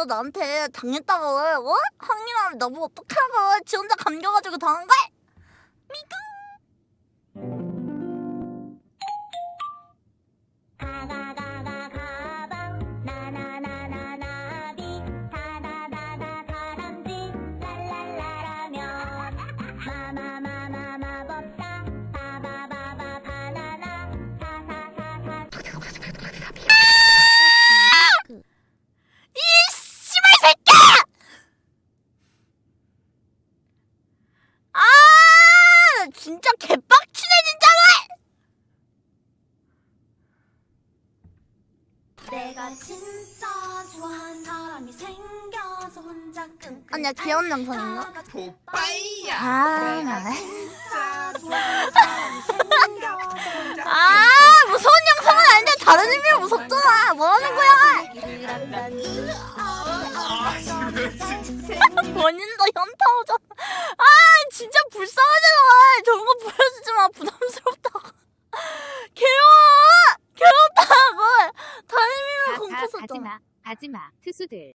너 나한테 당했다고 어? 항의하면 나보고 어떡하고 지 혼자 감겨가지고 당한 거야? 진짜 개빡치네 진짜로! 내가 진짜 좋아하는 사람이 생겨서 혼자 끙끙 아니야 귀여운 영상인가? 앓다가 오빠야. 아, 내가 나- 진짜 좋아하는 사람이 생겨서 혼자 아, 무서운 영상은 아닌데 다른 의미로 무섭잖아. 뭐 하는 거야? 아. 본인도 현타 오잖아. 아, 진짜 불쌍하잖아. 저런 거 보여주지 마. 부담스럽다고. 괴로워! 가지마, 가지마, 투수들.